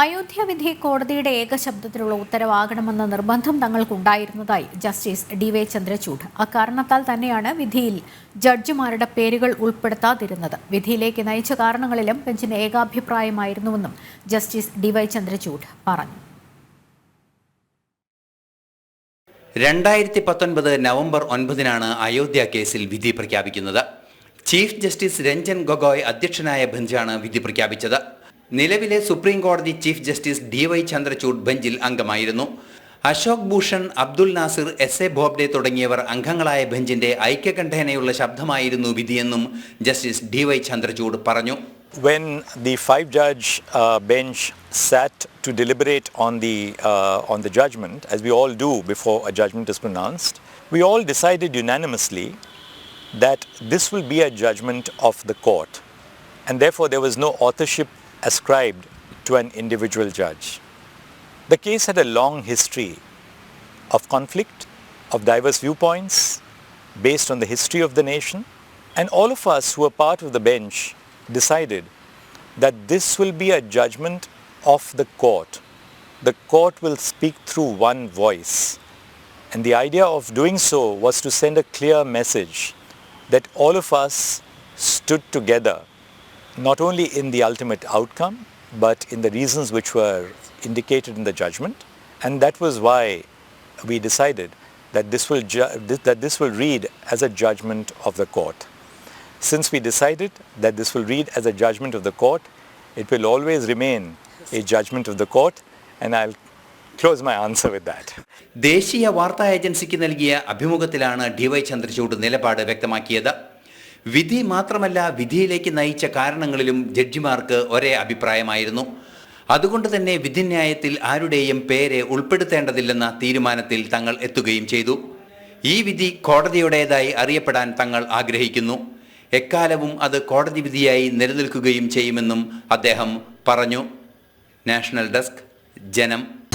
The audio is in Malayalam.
അയോധ്യ വിധി കോടതിയുടെ ഏകശബ്ദത്തിലുള്ള ഉത്തരവാകണമെന്ന നിർബന്ധം തങ്ങൾക്കുണ്ടായിരുന്നതായി ജസ്റ്റിസ് ഡി വൈ ചന്ദ്രചൂഡ്. അക്കാരണത്താൽ തന്നെയാണ് വിധിയിൽ ജഡ്ജിമാരുടെ പേരുകൾ ഉൾപ്പെടുത്താതിരുന്നത്. വിധിയിലേക്ക് നയിച്ച കാരണങ്ങളിലും ബെഞ്ചിന് ഏകാഭിപ്രായമായിരുന്നുവെന്നും ജസ്റ്റിസ് ഡി വൈ ചന്ദ്രചൂഡ് പറഞ്ഞു. രണ്ടായിരത്തി പത്തൊൻപത് നവംബർ ഒൻപതിനാണ് അയോധ്യ കേസിൽ വിധി പ്രഖ്യാപിക്കുന്നത്. ചീഫ് ജസ്റ്റിസ് രഞ്ജൻ ഗൊഗോയ് അധ്യക്ഷനായ ബെഞ്ചാണ് വിധി പ്രഖ്യാപിച്ചത്. നിലവിലെ സുപ്രീം കോടതി chief justice D Y Chandrachud ബെഞ്ചിൽ അംഗമായിരുന്നു അശോക് ഭൂഷൺ അബ്ദുൽ നാസിർ എസ് എ ബോബ്ഡെ തുടങ്ങിയവർ അംഗങ്ങളായ ബെഞ്ചിന്റെ ഐക്യകണ്ഠേനയുള്ള ശബ്ദമായിരുന്നു വിധിയെന്നും ജസ്റ്റിസ് ഡി വൈ ചന്ദ്രചൂഡ് പറഞ്ഞു when the five judge uh, bench sat to deliberate on the uh, on the judgment as we all do before a judgment is pronounced we all decided unanimously that this will be a judgment of the court and therefore there was no authorship ascribed to an individual judge the case had a long history of conflict of diverse viewpoints based on the history of the nation and all of us who were part of the bench decided that this will be a judgment of the court. The court will speak through one voice. And the idea of doing so was to send a clear message that all of us stood together, not only in the ultimate outcome, but in the reasons which were indicated in the judgment. And that was why we decided that this will, that this will read as a judgment of the court. Since we decided that this will read as a judgment of the court, it will always remain a judgment of the court, and I'll close my answer with that. ദേശീയ വാർത്താ ഏജൻസിക്ക് നൽകിയ അഭിമുഖത്തിലാണ് ഡിവൈ ചന്ദ്രചൂഡ് നിലപാട് വ്യക്തമാക്കിയത് വിധി മാത്രമല്ല വിധിയിലേക്ക് നയിച്ച കാരണങ്ങളിലും ജഡ്ജിമാർക്ക് ഒരേ അഭിപ്രായമായിരുന്നു. അതുകൊണ്ട് തന്നെ വിധിന്യായത്തിൽ ആരുടെയും പേരെ ഉൾപ്പെടുത്തേണ്ടതില്ലെന്ന തീരുമാനത്തിൽ തങ്ങൾ എത്തുകയും ചെയ്തു. ഈ വിധി കോടതിയുടേതായി അറിയപ്പെടാൻ തങ്ങൾ ആഗ്രഹിക്കുന്നു. എക്കാലവും അത് കോടതി വിധിയായി നിലനിൽക്കുകയും ചെയ്യുമെന്നും അദ്ദേഹം പറഞ്ഞു. നാഷണൽ ഡെസ്ക് ജനം.